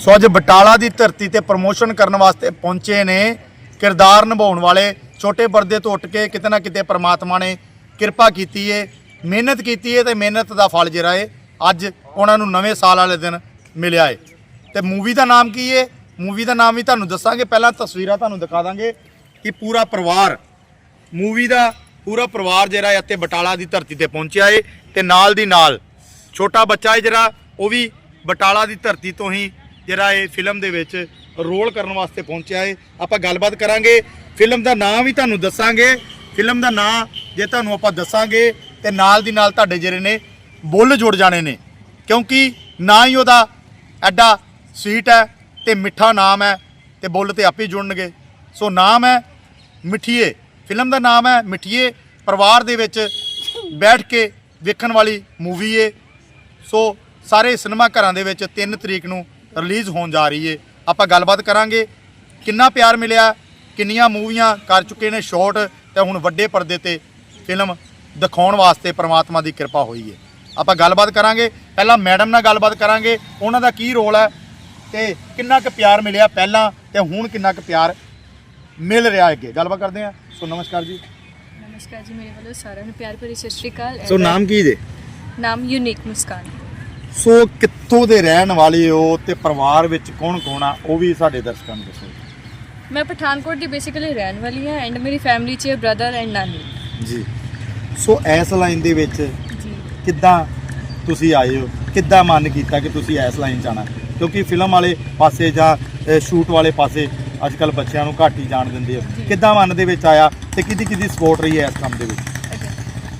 ਸੋ ਅੱਜ ਬਟਾਲਾ ਦੀ ਧਰਤੀ ਤੇ ਪ੍ਰਮੋਸ਼ਨ ਕਰਨ ਵਾਸਤੇ ਪਹੁੰਚੇ ਨੇ ਕਿਰਦਾਰ ਨਿਭਾਉਣ ਵਾਲੇ ਛੋਟੇ ਪਰਦੇ ਤੋਂ ਉੱਠ ਕੇ ਕਿਤੇ ਨਾ ਕਿਤੇ ਪ੍ਰਮਾਤਮਾ ਨੇ ਕਿਰਪਾ ਕੀਤੀ ਏ, ਮਿਹਨਤ ਕੀਤੀ ਏ ਤੇ ਮਿਹਨਤ ਦਾ ਫਲ ਜਿਹੜਾ ਏ, ਅੱਜ ਉਹਨਾਂ ਨੂੰ ਨਵੇਂ ਸਾਲ ਵਾਲੇ ਦਿਨ ਮਿਲਿਆ ਏ। ਤੇ ਮੂਵੀ ਦਾ ਨਾਮ ਕੀ ਏ? ਮੂਵੀ ਦਾ ਨਾਮ ਵੀ ਤੁਹਾਨੂੰ ਦੱਸਾਂਗੇ, ਪਹਿਲਾਂ ਤਸਵੀਰਾਂ ਤੁਹਾਨੂੰ ਦਿਖਾ ਦਾਂਗੇ ਕਿ ਪੂਰਾ ਪਰਿਵਾਰ, ਮੂਵੀ ਦਾ ਪੂਰਾ ਪਰਿਵਾਰ ਜਿਹੜਾ ਹੈ ਇੱਥੇ ਬਟਾਲਾ ਦੀ ਧਰਤੀ ਤੇ ਪਹੁੰਚਿਆ ਏ ਤੇ ਨਾਲ ਦੀ ਨਾਲ ਛੋਟਾ ਬੱਚਾ ਹੈ ਜਿਹੜਾ, ਉਹ ਵੀ ਬਟਾਲਾ ਦੀ ਧਰਤੀ ਤੋਂ ਹੀ ਜਿਹੜਾ ਇਹ ਫਿਲਮ ਦੇ ਵਿੱਚ ਰੋਲ ਕਰਨ ਵਾਸਤੇ ਪਹੁੰਚਿਆ ਹੈ ਆਪਾਂ ਗੱਲਬਾਤ ਕਰਾਂਗੇ। ਫਿਲਮ ਦਾ ਨਾਮ ਵੀ ਤੁਹਾਨੂੰ ਦੱਸਾਂਗੇ। ਫਿਲਮ ਦਾ ਨਾਮ ਜੇ ਤੁਹਾਨੂੰ ਆਪਾਂ ਦੱਸਾਂਗੇ, ਤੇ ਨਾਲ ਦੀ ਨਾਲ ਤੁਹਾਡੇ ਜਿਹੜੇ ਨੇ ਬੁੱਲ ਜੁੜ ਜਾਣੇ ਨੇ। ਕਿਉਂਕਿ ਨਾ ਹੀ ਉਹਦਾ ਐਡਾ ਸਵੀਟ ਹੈ ਤੇ ਮਿੱਠਾ ਨਾਮ ਹੈ ਤੇ ਬੁੱਲ ਤੇ ਆਪੇ ਜੁੜਨਗੇ। ਸੋ ਨਾਮ ਹੈ ਮਿੱਠੀਏ। ਫਿਲਮ ਦਾ ਨਾਮ ਹੈ ਮਿੱਠੀਏ। ਪਰਿਵਾਰ ਦੇ ਵਿੱਚ ਬੈਠ ਕੇ ਵੇਖਣ ਵਾਲੀ ਮੂਵੀ ਏ। ਸੋ ਸਾਰੇ ਸਿਨੇਮਾ ਘਰਾਂ ਦੇ ਵਿੱਚ 3 ਤਰੀਕ ਨੂੰ ਰਿਲੀਜ਼ ਹੋਣ ਜਾ ਰਹੀ ਏ। ਆਪਾਂ ਗੱਲਬਾਤ ਕਰਾਂਗੇ ਕਿੰਨਾ ਪਿਆਰ ਮਿਲਿਆ ਕਿੰਨੀਆਂ ਮੂਵੀਆਂ ਕਰ ਚੁੱਕੇ ਨੇ ਸ਼ਾਟ ਤੇ ਹੁਣ ਵੱਡੇ ਪਰਦੇ ਤੇ ਫਿਲਮ ਦਿਖਾਉਣ ਵਾਸਤੇ ਪ੍ਰਮਾਤਮਾ ਦੀ ਕਿਰਪਾ ਹੋਈ ਏ। ਆਪਾਂ ਗੱਲਬਾਤ ਕਰਾਂਗੇ ਪਹਿਲਾਂ ਮੈਡਮ ਨਾਲ ਗੱਲਬਾਤ ਕਰਾਂਗੇ ਉਹਨਾਂ ਦਾ ਕੀ ਰੋਲ ਹੈ ਤੇ ਕਿੰਨਾ ਕੁ ਪਿਆਰ ਮਿਲਿਆ ਪਹਿਲਾਂ ਤੇ ਹੁਣ ਕਿੰਨਾ ਕੁ ਪਿਆਰ ਮਿਲ ਰਿਹਾ ਅੱਗੇ। ਗੱਲਬਾਤ ਕਰਦੇ ਹਾਂ। ਸੋ ਨਮਸਕਾਰ ਜੀ। ਨਮਸਕਾਰ ਜੀ ਮੇਰੇ ਵੱਲੋਂ ਸਾਰਿਆਂ ਨੂੰ ਪਿਆਰ ਭਰੀ ਸਤਿ ਸ਼੍ਰੀ ਅਕਾਲ। ਸੋ ਨਾਮ ਕੀ ਜੇ ਨਾਮ ਯੂਨੀਕ ਮੁਸਕਾਨ। ਸੋ ਕਿੱਥੋਂ ਦੇ ਰਹਿਣ ਵਾਲੇ ਹੋ ਤੇ ਪਰਿਵਾਰ ਵਿੱਚ ਕੌਣ ਕੌਣ ਆ ਉਹ ਵੀ ਸਾਡੇ ਦਰਸ਼ਕਾਂ ਨੂੰ ਦੱਸੋ। ਮੈਂ ਪਠਾਨਕੋਟ ਦੀ ਬੇਸਿਕਲੀ ਰਹਿਣ ਵਾਲੀ ਹਾਂ ਐਂਡ ਮੇਰੀ ਫੈਮਿਲੀ 'ਚ ਬ੍ਰਦਰ ਐਂਡ ਨਾਨੀ। ਜੀ। ਸੋ ਇਸ ਲਾਈਨ ਦੇ ਵਿੱਚ ਜੀ। ਕਿੱਦਾਂ ਤੁਸੀਂ ਆਏ ਹੋ? ਕਿੱਦਾਂ ਮਨ ਕੀਤਾ ਕਿ ਤੁਸੀਂ ਇਸ ਲਾਈਨ 'ਚ ਆਣਾ ਕਿਉਂਕਿ ਫਿਲਮ ਵਾਲੇ ਪਾਸੇ ਜਾਂ ਸ਼ੂਟ ਵਾਲੇ ਪਾਸੇ ਅੱਜ ਕੱਲ ਬੱਚਿਆਂ ਨੂੰ ਘੱਟ ਹੀ ਜਾਣ ਦਿੰਦੇ ਆ। ਕਿੱਦਾਂ ਮਨ ਦੇ ਵਿੱਚ ਆਇਆ ਤੇ ਕਿਹਦੀ ਕਿਹਦੀ ਸਪੋਰਟ ਰਹੀ ਹੈ ਇਸ ਕੰਮ ਦੇ ਵਿੱਚ?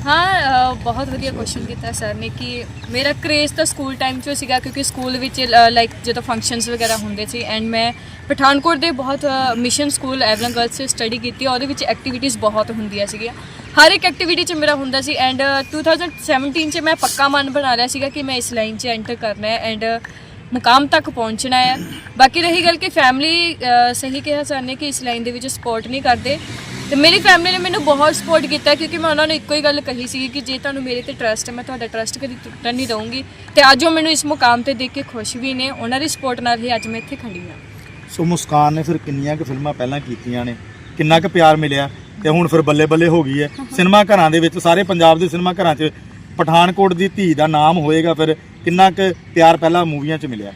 ਹਾਂ ਅ, ਬਹੁਤ ਵਧੀਆ ਕੁਐਸਚਨ ਕੀਤਾ ਸਰ ਨੇ ਕਿ ਮੇਰਾ ਕ੍ਰੇਜ਼ ਤਾਂ ਸਕੂਲ ਟਾਈਮ 'ਚੋਂ ਸੀਗਾ ਕਿਉਂਕਿ ਸਕੂਲ ਵਿੱਚ ਲਾਈਕ ਜਦੋਂ ਫੰਕਸ਼ਨਸ ਵਗੈਰਾ ਹੁੰਦੇ ਸੀ ਐਂਡ ਮੈਂ ਪਠਾਨਕੋਟ ਦੇ ਬਹੁਤ ਮਿਸ਼ਨ ਸਕੂਲ ਐਵਲਨ ਗਰਲਸ 'ਚ ਸਟੱਡੀ ਕੀਤੀ ਉਹਦੇ ਵਿੱਚ ਐਕਟੀਵਿਟੀਜ਼ ਬਹੁਤ ਹੁੰਦੀਆਂ ਸੀਗੀਆਂ। ਹਰ ਇੱਕ ਐਕਟੀਵਿਟੀ 'ਚ ਮੇਰਾ ਹੁੰਦਾ ਸੀ ਐਂਡ 2017 'ਚ ਮੈਂ ਪੱਕਾ ਮਨ ਬਣਾ ਲਿਆ ਸੀਗਾ ਕਿ ਮੈਂ ਇਸ ਲਾਈਨ 'ਚ ਐਂਟਰ ਕਰਨਾ ਹੈ ਐਂਡ ਮੁਕਾਮ ਤੱਕ ਪਹੁੰਚਣਾ ਹੈ। ਬਾਕੀ ਰਹੀ ਗੱਲ ਕਿ ਫੈਮਿਲੀ ਸਹੀ ਕਿਹਾ ਸਰ ਨੇ ਕਿ ਇਸ ਲਾਈਨ ਦੇ ਵਿੱਚ ਸਪੋਰਟ ਨਹੀਂ ਕਰਦੇ। ਤੇ ਮੇਰੀ ਫੈਮਿਲੀ ਨੇ ਮੈਨੂੰ ਬਹੁਤ ਸਪੋਰਟ ਕੀਤਾ ਕਿਉਂਕਿ ਮੈਂ ਉਹਨਾਂ ਨੂੰ ਇੱਕੋ ਹੀ ਗੱਲ ਕਹੀ ਸੀ ਕਿ ਜੇ ਤੁਹਾਨੂੰ ਮੇਰੇ ਤੇ ਟਰਸਟ ਹੈ ਮੈਂ ਤੁਹਾਡਾ ਟਰਸਟ ਕਦੀ ਟੁੱਟਣ ਨਹੀਂ ਦਊਂਗੀ। ਤੇ ਅੱਜ ਉਹ ਮੈਨੂੰ ਇਸ ਮੁਕਾਮ ਤੇ ਦੇਖ ਕੇ ਖੁਸ਼ ਵੀ ਨੇ ਉਹਨਾਂ ਦੀ ਸਪੋਰਟ ਨਾਲ ਹੀ ਅੱਜ ਮੈਂ ਇੱਥੇ ਖੜੀ ਹਾਂ। ਸੋ ਮੁਸਕਾਨ ਨੇ ਫਿਰ ਕਿੰਨੀਆਂ ਕੁ ਫਿਲਮਾਂ ਪਹਿਲਾਂ ਕੀਤੀਆਂ ਨੇ ਕਿੰਨਾ ਕੁ ਪਿਆਰ ਮਿਲਿਆ ਤੇ ਹੁਣ ਫਿਰ ਬੱਲੇ ਬੱਲੇ ਹੋ ਗਈ ਹੈ। ਸਿਨੇਮਾ ਘਰਾਂ ਦੇ ਵਿੱਚ ਸਾਰੇ ਪੰਜਾਬ ਦੇ ਸਿਨੇਮਾ ਘਰਾਂ 'ਚ ਪਠਾਨਕੋਟ ਦੀ ਧੀ ਦਾ ਨਾਮ ਹੋਏਗਾ, ਫਿਰ ਕਿੰਨਾ ਕੁ ਪਿਆਰ ਪਹਿਲਾਂ ਮੂਵੀਆਂ 'ਚ ਮਿਲਿਆ?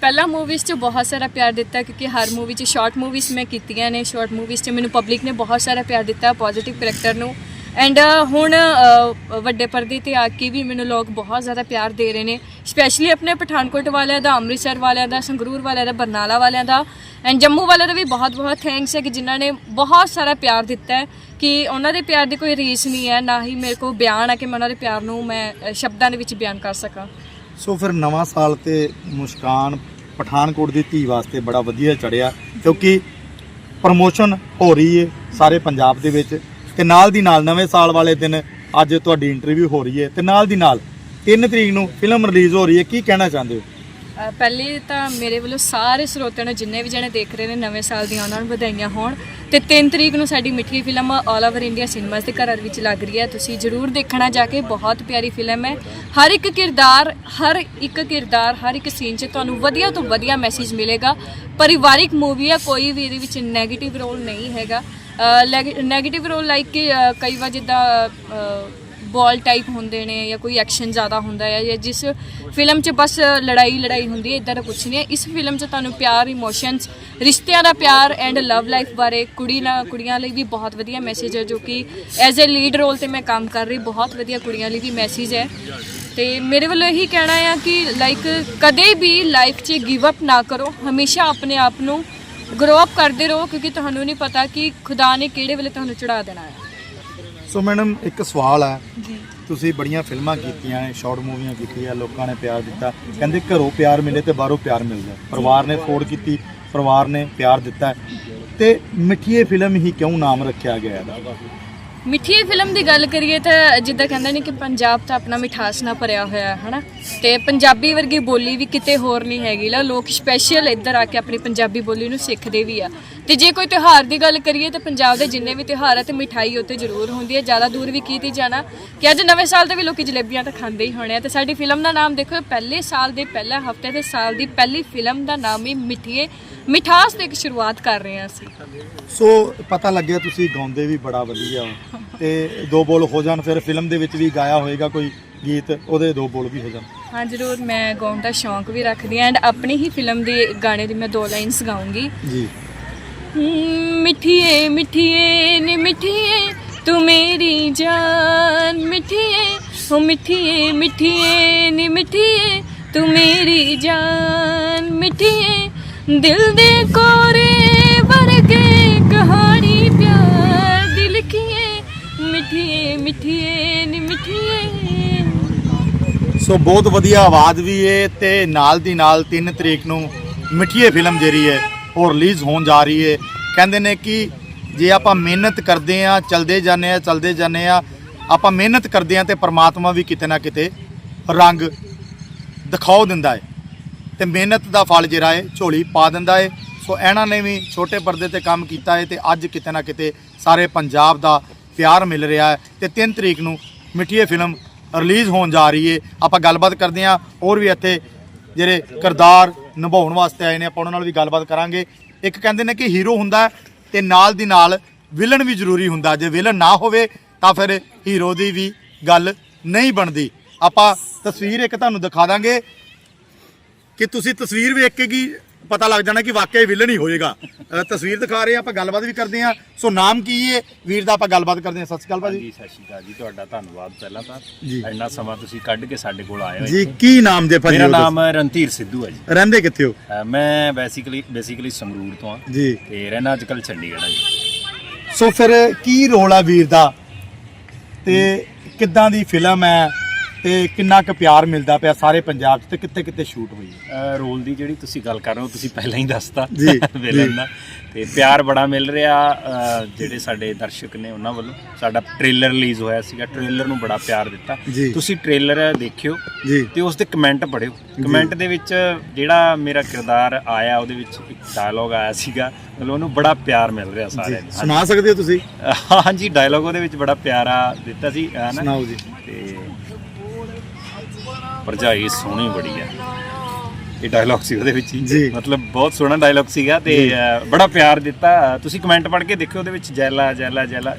ਪਹਿਲਾਂ ਮੂਵੀਜ਼ 'ਚ ਬਹੁਤ ਸਾਰਾ ਪਿਆਰ ਦਿੱਤਾ, ਕਿਉਂਕਿ ਹਰ ਮੂਵੀ 'ਚ ਸ਼ਾਰਟ ਮੂਵੀਜ਼ ਮੈਂ ਕੀਤੀਆਂ ਨੇ ਸ਼ਾਰਟ ਮੂਵੀਜ਼ 'ਚ ਮੈਨੂੰ ਪਬਲਿਕ ਨੇ ਬਹੁਤ ਸਾਰਾ ਪਿਆਰ ਦਿੱਤਾ ਪੋਜ਼ਿਟਿਵ ਕਰੈਕਟਰ ਨੂੰ। ਐਂਡ ਹੁਣ ਵੱਡੇ ਪਰਦੇ ਤੇ ਆ ਕੇ ਵੀ ਮੈਨੂੰ ਲੋਕ ਬਹੁਤ ਜ਼ਿਆਦਾ ਪਿਆਰ ਦੇ ਰਹੇ ਨੇ ਸਪੈਸ਼ਲੀ ਆਪਣੇ ਪਠਾਨਕੋਟ ਵਾਲਿਆਂ ਦਾ, ਅੰਮ੍ਰਿਤਸਰ ਵਾਲਿਆਂ ਦਾ, ਸੰਗਰੂਰ ਵਾਲਿਆਂ ਦਾ, ਬਰਨਾਲਾ ਵਾਲਿਆਂ ਦਾ। ਐਂਡ ਜੰਮੂ ਵਾਲਿਆਂ ਦਾ ਵੀ ਬਹੁਤ ਬਹੁਤ ਥੈਂਕਸ ਹੈ ਕਿ ਜਿਨ੍ਹਾਂ ਨੇ ਬਹੁਤ ਸਾਰਾ ਪਿਆਰ ਦਿੱਤਾ ਹੈ। ਕਿ ਉਹਨਾਂ ਦੇ ਪਿਆਰ ਦੀ ਕੋਈ ਰੀਸ ਨਹੀਂ ਹੈ ਨਾ ਹੀ ਮੇਰੇ ਕੋਲ ਬਿਆਨ ਹੈ ਕਿ ਮੈਂ ਉਹਨਾਂ ਦੇ ਪਿਆਰ ਨੂੰ ਮੈਂ ਅ, ਸ਼ਬਦਾਂ ਦੇ ਵਿੱਚ ਬਿਆਨ ਕਰ ਸਕਾਂ। ਸੋ ਫਿਰ ਨਵਾਂ ਸਾਲ ਤੇ ਮੁਸਕਾਨ ਪਠਾਨਕੋਟ ਦੀ ਧੀ ਵਾਸਤੇ ਬੜਾ ਵਧੀਆ ਚੜਿਆ ਕਿਉਂਕਿ ਪ੍ਰਮੋਸ਼ਨ ਹੋ ਰਹੀ ਹੈ ਸਾਰੇ ਪੰਜਾਬ ਦੇ ਵਿੱਚ ਤੇ ਨਾਲ ਦੀ ਨਾਲ ਨਵੇਂ ਸਾਲ ਵਾਲੇ ਦਿਨ ਅੱਜ ਤੁਹਾਡੀ ਇੰਟਰਵਿਊ ਹੋ ਰਹੀ ਹੈ ਤੇ ਨਾਲ ਦੀ ਨਾਲ 3 ਤਰੀਕ ਨੂੰ ਫਿਲਮ ਰਿਲੀਜ਼ ਹੋ ਰਹੀ ਹੈ ਕੀ ਕਹਿਣਾ ਚਾਹੁੰਦੇ ਹੋ? ਅ, ਪਹਿਲੇ ਤਾਂ ਮੇਰੇ ਵੱਲੋਂ ਸਾਰੇ ਸਰੋਤਿਆਂ ਨੂੰ ਜਿੰਨੇ ਵੀ ਜਣੇ ਦੇਖ ਰਹੇ ਨੇ ਨਵੇਂ ਸਾਲ ਦੀਆਂ ਉਹਨਾਂ ਨੂੰ ਵਧਾਈਆਂ ਹੋਣ। ਤੇ 3 ਤਰੀਕ ਨੂੰ ਸਾਡੀ ਮਿੱਠੀ film all over India cinemas ਦੇ ਘਰਾਂ ਵਿੱਚ ਲੱਗ ਰਹੀ ਹੈ। ਤੁਸੀਂ ਜਰੂਰ ਦੇਖਣਾ ਜਾ ਕੇ ਬਹੁਤ ਪਿਆਰੀ ਫਿਲਮ ਹੈ। ਹਰ ਇੱਕ ਕਿਰਦਾਰ ਹਰ ਇੱਕ ਕਿਰਦਾਰ ਹਰ ਇੱਕ ਸੀਨ 'ਚ ਤੁਹਾਨੂੰ ਵਧੀਆ ਤੋਂ ਵਧੀਆ ਮੈਸੇਜ ਮਿਲੇਗਾ। ਪਰਿਵਾਰਿਕ ਮੂਵੀ ਹੈ ਕੋਈ ਵੀ ਇਹਦੇ ਵਿੱਚ 네ਗੇਟਿਵ ਰੋਲ ਨਹੀਂ ਹੈਗਾ। 네ਗੇਟਿਵ ਰੋਲ ਲਾਈਕ ਕਿ ਅ, ਕਈ ਵਾਰ ਜਿੱਦਾਂ ਬਾਲ ਟਾਈਪ ਹੁੰਦੇ ਨੇ ਜਾਂ ਕੋਈ ਐਕਸ਼ਨ ਜ਼ਿਆਦਾ ਹੁੰਦਾ ਹੈ ਜਾਂ ਜਿਸ ਫਿਲਮ 'ਚ ਬਸ ਲੜਾਈ ਲੜਾਈ ਹੁੰਦੀ ਹੈ ਇਦਾਂ ਦਾ ਕੁਝ ਨਹੀਂ ਹੈ। ਇਸ ਫਿਲਮ 'ਚ ਤੁਹਾਨੂੰ ਪਿਆਰ ਇਮੋਸ਼ਨਸ ਰਿਸ਼ਤਿਆਂ ਦਾ ਪਿਆਰ ਐਂਡ ਲਵ ਲਾਈਫ ਬਾਰੇ ਕੁੜੀ ਨਾਲ, ਕੁੜੀਆਂ ਲਈ ਵੀ ਬਹੁਤ ਵਧੀਆ ਮੈਸੇਜ ਹੈ, ਜੋ ਕਿ ਐਜ਼ ਅ ਲੀਡ ਰੋਲ ਤੇ ਮੈਂ ਕੰਮ ਕਰ ਰਹੀ, ਬਹੁਤ ਵਧੀਆ ਕੁੜੀਆਂ ਲਈ ਵੀ ਮੈਸੇਜ ਹੈ। ਤੇ ਮੇਰੇ ਵੱਲੋਂ ਇਹੀ ਕਹਿਣਾ ਹੈ ਕਿ ਲਾਈਕ ਕਦੇ ਵੀ ਲਾਈਫ 'ਚ ਗਿਵ ਅਪ ਨਾ ਕਰੋ, ਹਮੇਸ਼ਾ ਆਪਣੇ ਆਪ ਨੂੰ ਗਰੋ ਅਪ ਕਰਦੇ ਰਹੋ, ਕਿਉਂਕਿ ਤੁਹਾਨੂੰ ਨਹੀਂ ਪਤਾ ਕਿ ਖੁਦਾ ਨੇ ਕਿਹੜੇ ਵੇਲੇ ਤੁਹਾਨੂੰ ਚੜਾ ਦੇਣਾ ਹੈ। ਸੋ ਮੈਡਮ ਇੱਕ ਸਵਾਲ ਹੈ ਜੀ। ਤੁਸੀਂ ਬੜੀਆਂ ਫਿਲਮਾਂ ਕੀਤੀਆਂ ਨੇ ਸ਼ਾਰਟ ਮੂਵੀਆਂ ਕੀਤੀਆਂ ਲੋਕਾਂ ਨੇ ਪਿਆਰ ਦਿੱਤਾ। ਕਹਿੰਦੇ ਘਰੋਂ ਪਿਆਰ ਮਿਲੇ ਤੇ ਬਾਹਰੋਂ ਪਿਆਰ ਮਿਲਦਾ ਪਰਿਵਾਰ ਨੇ ਫੋੜ ਕੀਤੀ ਪਰਿਵਾਰ ਨੇ ਪਿਆਰ ਦਿੱਤਾ ਹੈ। ਤੇ ਮਿੱਠੀਏ ਫਿਲਮ ਹੀ ਕਿਉਂ ਨਾਮ ਰੱਖਿਆ ਗਿਆ ਇਹਦਾ ਮਿੱਠੀ ਫਿਲਮ ਦੀ ਗੱਲ ਕਰੀਏ ਤਾਂ ਜਿੱਦਾਂ ਕਹਿੰਦੇ ਨੇ ਕਿ ਪੰਜਾਬ ਤਾਂ ਆਪਣਾ ਮਿਠਾਸ ਨਾਲ ਭਰਿਆ ਹੋਇਆ ਹੈ, ਹਨਾ? ਤੇ ਪੰਜਾਬੀ ਵਰਗੀ ਬੋਲੀ ਵੀ ਕਿਤੇ ਹੋਰ ਨਹੀਂ ਹੈਗੀ ਲਾ, ਲੋਕ ਸਪੈਸ਼ਲ ਇੱਧਰ ਆ ਕੇ ਆਪਣੀ ਪੰਜਾਬੀ ਬੋਲੀ ਨੂੰ ਸਿੱਖਦੇ ਵੀ ਆ। ਤੇ ਜੇ ਕੋਈ ਤਿਉਹਾਰ ਦੀ ਗੱਲ ਕਰੀਏ ਤਾਂ ਪੰਜਾਬ ਦੇ ਜਿੰਨੇ ਵੀ ਤਿਉਹਾਰ ਆ ਤੇ ਮਿਠਾਈ ਉੱਤੇ ਜ਼ਰੂਰ ਹੁੰਦੀ ਹੈ ਜ਼ਿਆਦਾ ਦੂਰ ਵੀ ਕੀਤੀ ਜਾਣਾ? ਕਿ ਅੱਜ ਨਵੇਂ ਸਾਲ ਤੇ ਵੀ ਲੋਕੀ ਜਲੇਬੀਆਂ ਤਾਂ ਖਾਂਦੇ ਹੀ ਹੋਣੇ ਆ। ਤੇ ਸਾਡੀ ਫਿਲਮ ਦਾ ਨਾਮ ਦੇਖੋ, ਪਹਿਲੇ ਸਾਲ ਦੇ ਪਹਿਲਾ ਹਫ਼ਤੇ ਦੇ ਸਾਲ ਦੀ ਪਹਿਲੀ ਫਿਲਮ ਦਾ ਨਾਮ ਹੀ ਮਿੱਠੀਏ, ਮਿਠਾਸ ਦੀ ਇੱਕ ਸ਼ੁਰੂਆਤ ਕਰ ਰਹੇ ਹਾਂ ਅਸੀਂ। ਸੋ ਪਤਾ ਲੱਗਿਆ ਤੁਸੀਂ ਗਾਉਂਦੇ ਵੀ ਬੜਾ ਵਧੀਆ ਹੋ। ਤੇ ਦੋ ਬੋਲ ਹੋ ਜਾਣ ਫਿਰ ਫਿਲਮ ਦੇ ਵਿੱਚ ਵੀ ਗਾਇਆ ਹੋਏਗਾ ਕੋਈ ਗੀਤ ਉਹਦੇ ਦੋ ਬੋਲ ਵੀ ਹੋ ਜਾਣ। ਹਾਂ ਜ਼ਰੂਰ ਮੈਂ ਗਾਉਣ ਦਾ ਸ਼ੌਂਕ ਵੀ ਰੱਖਦੀ ਐਂਡ ਆਪਣੀ ਹੀ ਫਿਲਮ ਦੇ ਗਾਣੇ ਦੀ ਮੈਂ ਦੋ ਲਾਈਨਸ ਗਾਉਂਗੀ। ਜੀ। ਮਿੱਠੀਏ ਮਿੱਠੀਏ ਨੀ ਮਿੱਠੀਏ ਤੂੰ ਮੇਰੀ ਜਾਨ। ਮਿੱਠੀਏ ਹੋ ਮਿੱਠੀਏ ਮਿੱਠੀਏ ਨੀ ਮਿੱਠੀਏ ਤੂੰ ਮੇਰੀ ਜਾਨ। ਮਿੱਠੀਏ ਦਿਲ ਦੇ ਕੋਰੇ ਵਰਗੇ ਕਹਾਣੀ ਪਿਆਰ। ਸੋ ਬਹੁਤ ਵਧੀਆ ਆਵਾਜ਼ ਵੀ ਏ ਤੇ ਨਾਲ ਦੀ ਨਾਲ 3 ਤਰੀਕ ਨੂੰ ਮਿੱਠੀਏ ਫਿਲਮ ਜਿਹੜੀ ਹੈ ਉਹ ਰਿਲੀਜ਼ ਹੋਣ ਜਾ ਰਹੀ ਹੈ ਕਹਿੰਦੇ ਨੇ ਕਿ ਜੇ ਆਪਾਂ ਮਿਹਨਤ ਕਰਦੇ ਆ, ਚਲਦੇ ਜਾਂਦੇ ਆ, ਚਲਦੇ ਜਾਂਦੇ ਆ, ਆਪਾਂ ਮਿਹਨਤ ਕਰਦੇ ਆ ਤੇ ਪਰਮਾਤਮਾ ਵੀ ਕਿਤੇ ਨਾ ਕਿਤੇ ਰੰਗ ਦਿਖਾਓ ਦਿੰਦਾ ਹੈ ਤੇ ਮਿਹਨਤ ਦਾ ਫਲ ਜਿਹੜਾ ਹੈ ਝੋਲੀ ਪਾ ਦਿੰਦਾ ਏ। ਸੋ ਇਹਨਾਂ ਨੇ ਵੀ ਛੋਟੇ ਪਰਦੇ ਤੇ ਕੰਮ ਕੀਤਾ ਹੈ ਤੇ ਅੱਜ ਕਿਤੇ ਨਾ ਕਿਤੇ ਸਾਰੇ ਪੰਜਾਬ ਦਾ ਪਿਆਰ ਮਿਲ ਰਿਹਾ ਹੈ ਤੇ 3 ਤਰੀਕ ਨੂੰ ਮਿੱਠੀਏ ਫਿਲਮ ਰਿਲੀਜ਼ ਹੋਣ ਜਾ ਰਹੀ ਹੈ ਆਪਾਂ ਗੱਲਬਾਤ ਕਰਦੇ ਹਾਂ, ਹੋਰ ਵੀ ਇੱਥੇ ਜਿਹੜੇ ਕਿਰਦਾਰ ਨਿਭਾਉਣ ਵਾਸਤੇ ਆਏ ਨੇ, ਆਪਾਂ ਉਹਨਾਂ ਨਾਲ ਵੀ ਗੱਲਬਾਤ ਕਰਾਂਗੇ। ਇੱਕ ਕਹਿੰਦੇ ਨੇ ਕਿ ਹੀਰੋ ਹੁੰਦਾ ਹੈ ਤੇ ਨਾਲ ਦੀ ਨਾਲ ਵਿਲਨ ਵੀ ਜ਼ਰੂਰੀ ਹੁੰਦਾ ਜੇ ਵਿਲਨ ਨਾ ਹੋਵੇ, ਤਾਂ ਫਿਰ ਹੀਰੋ ਦੀ ਵੀ ਗੱਲ ਨਹੀਂ ਬਣਦੀ। ਆਪਾਂ ਤਸਵੀਰ ਇੱਕ ਤੁਹਾਨੂੰ ਦਿਖਾ ਦਾਂਗੇ ਕਿ ਤੁਸੀਂ ਤਸਵੀਰ ਵੇਖ ਕੇ ਕੀ ਪਤਾ ਲੱਗ ਜਾਣਾ ਕਿ ਵਾਕਿਆ ਵਿਲਨ ਹੀ ਹੋਏਗਾ। ਤਸਵੀਰ ਦਿਖਾ ਰਹੇ ਆ ਆਪਾਂ ਗੱਲਬਾਤ ਵੀ ਕਰਦੇ ਆ ਸੋ ਨਾਮ ਕੀ ਹੈ? ਵੀਰ ਦਾ ਆਪਾਂ ਗੱਲਬਾਤ ਕਰਦੇ ਆ ਸਤਿ ਸ਼੍ਰੀ ਅਕਾਲ ਭਾਜੀ। ਜੀ ਸਤਿ ਸ਼੍ਰੀ ਅਕਾਲ ਜੀ। ਤੁਹਾਡਾ ਧੰਨਵਾਦ ਪਹਿਲਾਂ ਤਾਂ। ਇੰਨਾ ਸਮਾਂ ਤੁਸੀਂ ਕੱਢ ਕੇ ਸਾਡੇ ਕੋਲ ਆਏ ਹੋ ਜੀ। ਕੀ ਨਾਮ ਜੇ ਭਾਜੀ ਮੇਰਾ? ਨਾਮ ਰਣਧੀਰ ਸਿੱਧੂ ਹੈ ਜੀ। ਰਹਿੰਦੇ ਕਿੱਥੇ ਹੋ? ਮੈਂ ਬੇਸਿਕਲੀ ਬੇਸਿਕਲੀ ਸੰਗਰੂਰ ਤੋਂ ਆ ਜੀ। ਤੇ ਰਹਿਣਾ ਅੱਜ ਕੱਲ ਚੰਡੀਗੜ੍ਹ ਆ ਜੀ। ਸੋ ਫਿਰ ਕੀ ਰੋਲ ਆ ਵੀਰ ਦਾ? ਤੇ ਕਿੱਦਾਂ ਦੀ ਫਿਲਮ ਹੈ? ਤੇ ਕਿੰਨਾ ਕੁ ਪਿਆਰ ਮਿਲਦਾ ਪਿਆ ਸਾਰੇ ਪੰਜਾਬ 'ਚ ਤੇ ਕਿੱਥੇ ਕਿੱਥੇ ਸ਼ੂਟ ਹੋਈ ਰੋਲ ਦੀ ਜਿਹੜੀ ਤੁਸੀਂ ਗੱਲ ਕਰ ਰਹੇ ਹੋ ਤੁਸੀਂ ਪਹਿਲਾਂ ਹੀ ਦੱਸਤਾ। ਵਿਲਨ ਦਾ। ਤੇ ਪਿਆਰ ਬੜਾ ਮਿਲ ਰਿਹਾ ਜਿਹੜੇ ਸਾਡੇ ਦਰਸ਼ਕ ਨੇ ਉਹਨਾਂ ਵੱਲੋਂ। ਸਾਡਾ ਟ੍ਰੇਲਰ ਰਿਲੀਜ਼ ਹੋਇਆ ਸੀਗਾ ਟ੍ਰੇਲਰ ਨੂੰ ਬੜਾ ਪਿਆਰ ਦਿੱਤਾ। ਤੁਸੀਂ ਟ੍ਰੇਲਰ ਦੇਖਿਓ ਤੇ ਉਸ ਦੇ ਕਮੈਂਟ ਪੜਿਓ ਕਮੈਂਟ ਦੇ ਵਿੱਚ ਜਿਹੜਾ ਮੇਰਾ ਕਿਰਦਾਰ ਆਇਆ ਉਹਦੇ ਵਿੱਚ ਇੱਕ ਡਾਇਲੋਗ ਆਇਆ ਸੀਗਾ। ਮਤਲਬ ਉਹਨੂੰ ਬੜਾ ਪਿਆਰ ਮਿਲ ਰਿਹਾ ਸਾਰਿਆਂ ਨੂੰ। ਸੁਣਾ ਸਕਦੇ ਹੋ ਤੁਸੀਂ? ਹਾਂਜੀ ਡਾਇਲੋਗ ਉਹਦੇ ਵਿੱਚ ਬੜਾ ਪਿਆਰਾ ਦਿੱਤਾ ਸੀ ਸੁਣਾਓ ਜੀ। ਭਰਜਾਈ ਸੋਹਣੀ ਬੜੀ ਆ। ਇਹ ਡਾਇਲੌਗ ਸੀ ਉਹਦੇ ਵਿੱਚ ਜੀ। ਹੀ ਮਤਲਬ ਬਹੁਤ ਸੋਹਣਾ ਡਾਇਲੌਗ ਸੀਗਾ ਤੇ ਬੜਾ ਪਿਆਰ ਦਿੱਤਾ। ਤੁਸੀਂ ਕਮੈਂਟ ਪੜ੍ਹ ਕੇ ਦੇਖਿਓ ਉਹਦੇ ਵਿੱਚ ਜੈਲਾ ਜੈਲਾ ਜੈਲਾ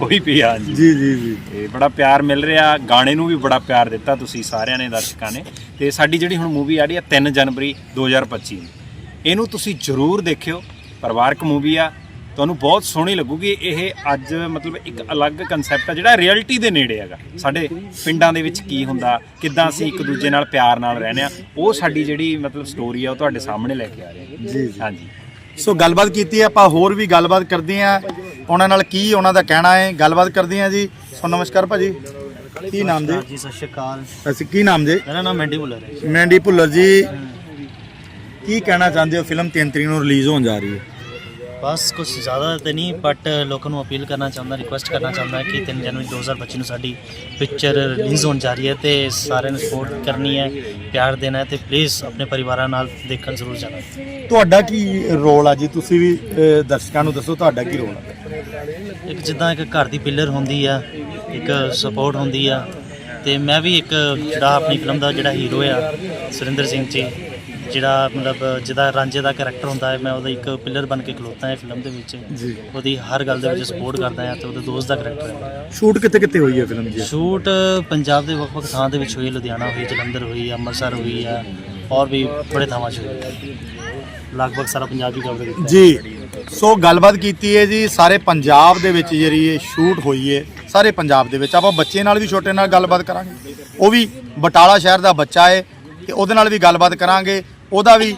ਹੋਈ ਪਈ ਆ। ਜੀ ਜੀ ਜੀ। ਤੇ ਬੜਾ ਪਿਆਰ ਮਿਲ ਰਿਹਾ। ਗਾਣੇ ਨੂੰ ਵੀ ਬੜਾ ਪਿਆਰ ਦਿੱਤਾ ਤੁਸੀਂ ਸਾਰਿਆਂ ਨੇ ਦਰਸ਼ਕਾਂ ਨੇ। ਤੇ ਸਾਡੀ ਜਿਹੜੀ ਹੁਣ ਮੂਵੀ ਆ ਰਹੀ ਹੈ 3 ਜਨਵਰੀ 2025 ਨੂੰ। ਇਹਨੂੰ ਤੁਸੀਂ ਜ਼ਰੂਰ ਦੇਖਿਓ। ਪਰਿਵਾਰਕ ਮੂਵੀ ਆ। ਤੁਹਾਨੂੰ ਬਹੁਤ ਸੋਹਣੀ ਲੱਗੂਗੀ। ਇਹ ਅੱਜ ਮਤਲਬ ਇੱਕ ਅਲੱਗ ਕਨਸੈਪਟ ਆ ਜਿਹੜਾ ਰਿਐਲਿਟੀ ਦੇ ਨੇੜੇ ਹੈਗਾ। ਸਾਡੇ ਪਿੰਡਾਂ ਦੇ ਵਿੱਚ ਕੀ ਹੁੰਦਾ ਕਿੱਦਾਂ ਅਸੀਂ ਇੱਕ ਦੂਜੇ ਨਾਲ ਪਿਆਰ ਨਾਲ ਰਹਿੰਦੇ ਆ ਉਹ ਸਾਡੀ ਜਿਹੜੀ ਮਤਲਬ ਸਟੋਰੀ ਆ ਉਹ ਤੁਹਾਡੇ ਸਾਹਮਣੇ ਲੈ ਕੇ ਆ ਰਹੇ ਹਾਂ। ਜੀ ਹਾਂਜੀ। ਸੋ ਗੱਲਬਾਤ ਕੀਤੀ ਹੈ ਆਪਾਂ ਹੋਰ ਵੀ ਗੱਲਬਾਤ ਕਰਦੇ ਆ। ਉਹਨਾਂ ਨਾਲ ਕੀ ਉਹਨਾਂ ਦਾ ਕਹਿਣਾ ਹੈ ਗੱਲਬਾਤ ਕਰਦੇ ਆ ਜੀ। ਸੋ ਨਮਸਕਾਰ ਭਾਜੀ। ਕੀ ਨਾਮ ਜੀ? ਜੀ ਸਤਿ ਸ਼੍ਰੀ ਅਕਾਲ। ਅਸੀਂ ਕੀ ਨਾਮ ਜੀ? ਮੇਰਾ ਨਾਮ ਮੈਂਡੀ ਬੁਲਰ ਹੈ। ਮੈਂਡੀ ਭੁੱਲਰ ਜੀ। ਕੀ ਕਹਿਣਾ ਚਾਹੁੰਦੇ ਹੋ ਫਿਲਮ 3 ਤਰੀਕ ਨੂੰ ਰਿਲੀਜ਼ ਹੋਣ ਜਾ ਰਹੀ ਹੈ? ਬਸ ਕੁਝ ਜ਼ਿਆਦਾ ਤੇ ਨਹੀਂ ਬਟ ਲੋਕਾਂ ਨੂੰ ਅਪੀਲ ਕਰਨਾ ਚਾਹੁੰਦਾ ਰਿਕੁਐਸਟ ਕਰਨਾ ਚਾਹੁੰਦਾ ਕਿ 3 ਜਨਵਰੀ 2025 ਨੂੰ ਸਾਡੀ ਪਿਕਚਰ ਰਿਲੀਜ਼ ਹੋਣ ਜਾ ਰਹੀ ਹੈ ਤੇ ਸਾਰਿਆਂ ਨੂੰ ਸਪੋਰਟ ਕਰਨੀ ਹੈ ਪਿਆਰ ਦੇਣਾ ਹੈ ਤੇ ਪਲੀਜ਼ ਆਪਣੇ ਪਰਿਵਾਰਾਂ ਨਾਲ ਦੇਖਣ ਜ਼ਰੂਰ ਜਾਣਾ ਤੁਹਾਡਾ ਕੀ ਰੋਲ ਆ ਜੀ? ਤੁਸੀਂ ਵੀ ਅਹ, ਦਰਸ਼ਕਾਂ ਨੂੰ ਦੱਸੋ ਤੁਹਾਡਾ ਕੀ ਰੋਲ ਆ? ਇੱਕ ਜਿੱਦਾਂ ਇੱਕ ਘਰ ਦੀ ਪਿਲਰ ਹੁੰਦੀ ਆ ਇੱਕ ਸਪੋਰਟ ਹੁੰਦੀ ਆ ਤੇ ਮੈਂ ਵੀ ਇੱਕ ਜਿਹੜਾ ਆਪਣੀ ਫਿਲਮ ਦਾ ਜਿਹੜਾ ਹੀਰੋ ਆ ਸੁਰਿੰਦਰ ਸਿੰਘ ਜੀ ਜਿਹੜਾ ਮਤਲਬ ਜਿਹਦਾ ਰਾਂਝੇ ਦਾ ਕੈਰੈਕਟਰ ਹੁੰਦਾ ਹੈ ਮੈਂ ਉਹਦਾ ਇੱਕ ਪਿਲਰ ਬਣ ਕੇ ਖਲੋਤਾ ਹਾਂ ਫਿਲਮ ਦੇ ਵਿੱਚ। ਜੀ। ਉਹਦੀ ਹਰ ਗੱਲ ਦੇ ਵਿੱਚ ਸਪੋਰਟ ਕਰਦਾ ਹਾਂ ਤੇ ਉਹਦੇ ਦੋਸਤ ਦਾ ਕੈਰੈਕਟਰ ਹੈ। ਸ਼ੂਟ ਕਿੱਥੇ ਕਿੱਥੇ ਹੋਈ ਹੈ ਫਿਲਮ ਜੀ? ਸ਼ੂਟ ਪੰਜਾਬ ਦੇ ਵੱਖ-ਵੱਖ ਥਾਂ ਦੇ ਵਿੱਚ ਹੋਈ ਲੁਧਿਆਣਾ ਹੋਈ ਜਲੰਧਰ ਹੋਈ ਅੰਮ੍ਰਿਤਸਰ ਹੋਈ ਆ ਔਰ ਵੀ ਬੜੇ ਥਾਵਾਂ 'ਚ ਹੋਈ ਹੈ। ਲਗਭਗ ਸਾਰਾ ਪੰਜਾਬ ਹੀ ਕਵਰ ਕੀਤਾ। ਜੀ ਸੋ ਗੱਲਬਾਤ ਕੀਤੀ ਹੈ ਜੀ ਸਾਰੇ ਪੰਜਾਬ ਦੇ ਵਿੱਚ ਜਿਹੜੀ ਇਹ ਸ਼ੂਟ ਹੋਈ ਹੈ ਸਾਰੇ ਪੰਜਾਬ ਦੇ ਵਿੱਚ। ਆਪਾਂ ਬੱਚੇ ਨਾਲ ਵੀ ਛੋਟੇ ਨਾਲ ਗੱਲਬਾਤ ਕਰਾਂਗੇ। ਉਹ ਵੀ ਬਟਾਲਾ ਸ਼ਹਿਰ ਦਾ ਬੱਚਾ ਹੈ ਤੇ ਉਹਦੇ ਨਾਲ ਵੀ ਗੱਲਬਾਤ ਕਰਾਂਗੇ। ਉਹਦਾ ਵੀ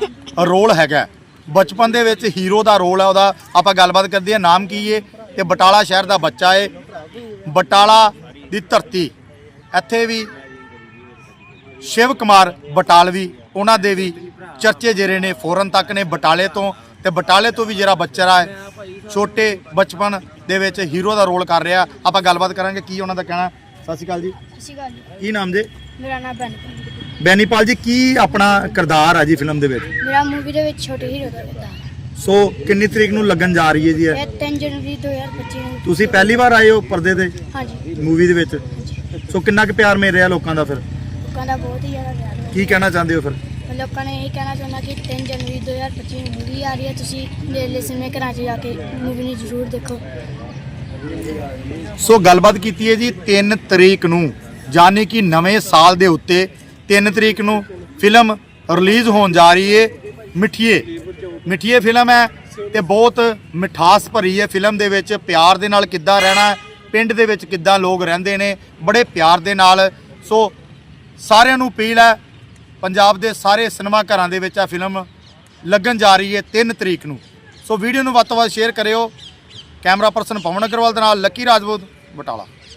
ਰੋਲ ਹੈਗਾ। ਬਚਪਨ ਦੇ ਵਿੱਚ ਹੀਰੋ ਦਾ ਰੋਲ ਹੈ ਉਹਦਾ ਆਪਾਂ ਗੱਲਬਾਤ ਕਰਦੇ ਹਾਂ ਨਾਮ ਕੀ ਹੈ ਤੇ ਬਟਾਲਾ ਸ਼ਹਿਰ ਦਾ ਬੱਚਾ ਹੈ ਬਟਾਲਾ ਦੀ ਧਰਤੀ। ਇੱਥੇ ਵੀ ਸ਼ਿਵ ਕੁਮਾਰ ਬਟਾਲਵੀ ਉਹਨਾਂ ਦੇ ਵੀ ਚਰਚੇ ਜਿਹੜੇ ਨੇ ਫੋਰਨ ਤੱਕ ਨੇ ਬਟਾਲੇ ਤੋਂ। ਤੇ ਬਟਾਲੇ ਤੋਂ ਵੀ ਜਿਹੜਾ ਬੱਚਾ ਹੈ ਛੋਟੇ ਬਚਪਨ ਦੇ ਵਿੱਚ ਹੀਰੋ ਦਾ ਰੋਲ ਕਰ ਰਿਹਾ। ਆਪਾਂ ਗੱਲਬਾਤ ਕਰਾਂਗੇ ਕੀ ਉਹਨਾਂ ਦਾ ਕਹਿਣਾ? ਸਤਿ ਸ਼੍ਰੀ ਅਕਾਲ ਜੀ। ਸਤਿ ਸ਼੍ਰੀ ਅਕਾਲ ਜੀ। ਕੀ ਨਾਮ ਜੀ? ਮੇਰਾ ਨਾਮ ਬੈਨਪਾਲ ਬੈਨੀਪਾਲ ਜੀ ਕੀ ਆਪਣਾ ਕਿਰਦਾਰ ਆ ਜੀ ਫਿਲਮ ਦੇ ਵਿੱਚ? ਮੇਰਾ ਮੂਵੀ ਦੇ ਵਿੱਚ ਛੋਟੇ ਹੀਰੋ ਦਾ ਕਿਰਦਾਰ ਸੋ ਕਿੰਨੀ ਤਰੀਕ ਨੂੰ ਲੱਗਣ ਜਾ ਰਹੀ ਹੈ ਜੀ ਇਹ? ਇਹ 3 ਜਨਵਰੀ 2025 ਨੂੰ। ਤੁਸੀਂ ਪਹਿਲੀ ਵਾਰ ਆਏ ਹੋ ਪਰਦੇ ਤੇ? ਹਾਂਜੀ। ਮੂਵੀ ਦੇ ਵਿੱਚ? ਸੋ ਕਿੰਨਾ ਕੁ ਪਿਆਰ ਮਿਲ ਰਿਹਾ ਲੋਕਾਂ ਦਾ ਫਿਰ? ਲੋਕਾਂ ਦਾ ਬਹੁਤ ਹੀ ਜ਼ਿਆਦਾ ਪਿਆਰ ਕੀ ਕਹਿਣਾ ਚਾਹੁੰਦੇ ਹੋ ਫਿਰ? ਮੈਂ ਲੋਕਾਂ ਨੇ ਇਹ ਕਹਿਣਾ ਚਾਹੁੰਦਾ ਕਿ 3 ਜਨਵਰੀ 2025 ਨੂੰ ਮੂਵੀ ਆ ਰਹੀ ਹੈ। ਤੁਸੀਂ ਨੇੜਲੇ ਸਿਨੇਮੇ ਘਰਾਂ 'ਚ ਜਾ ਕੇ ਮੂਵੀ ਨੂੰ ਜ਼ਰੂਰ ਦੇਖੋ। ਸੋ ਗੱਲਬਾਤ ਕੀਤੀ ਹੈ ਜੀ 3 ਤਰੀਕ ਨੂੰ ਯਾਨੀ ਕਿ ਨਵੇਂ ਸਾਲ ਦੇ ਉੱਤੇ 3 ਤਰੀਕ ਨੂੰ ਫਿਲਮ ਰਿਲੀਜ਼ ਹੋਣ ਜਾ ਰਹੀ ਹੈ ਮਿੱਠੀਏ। ਮਿੱਠੀਏ ਫਿਲਮ ਹੈ ਤੇ ਬਹੁਤ ਮਿਠਾਸ ਭਰੀ ਹੈ ਫਿਲਮ ਦੇ ਵਿੱਚ। ਪਿਆਰ ਦੇ ਨਾਲ ਕਿੱਦਾਂ ਰਹਿਣਾ ਪਿੰਡ ਦੇ ਵਿੱਚ ਕਿੱਦਾਂ ਲੋਕ ਰਹਿੰਦੇ ਨੇ, ਬੜੇ ਪਿਆਰ ਦੇ ਨਾਲ। ਸੋ ਸਾਰਿਆਂ ਨੂੰ ਅਪੀਲ ਹੈ, ਪੰਜਾਬ ਦੇ ਸਾਰੇ ਸਿਨੇਮਾ ਘਰਾਂ ਦੇ ਵਿੱਚ ਆ ਫਿਲਮ ਲੱਗਣ ਜਾ ਰਹੀ ਹੈ 3 ਤਰੀਕ ਨੂੰ। ਸੋ ਵੀਡੀਓ ਨੂੰ ਵੱਧ ਤੋਂ ਵੱਧ ਸ਼ੇਅਰ ਕਰਿਓ। ਕੈਮਰਾ ਪਰਸਨ ਪਵਨ ਅਗਰਵਾਲ ਦੇ ਨਾਲ, ਲੱਕੀ ਰਾਜਪੂਤ, ਬਟਾਲਾ।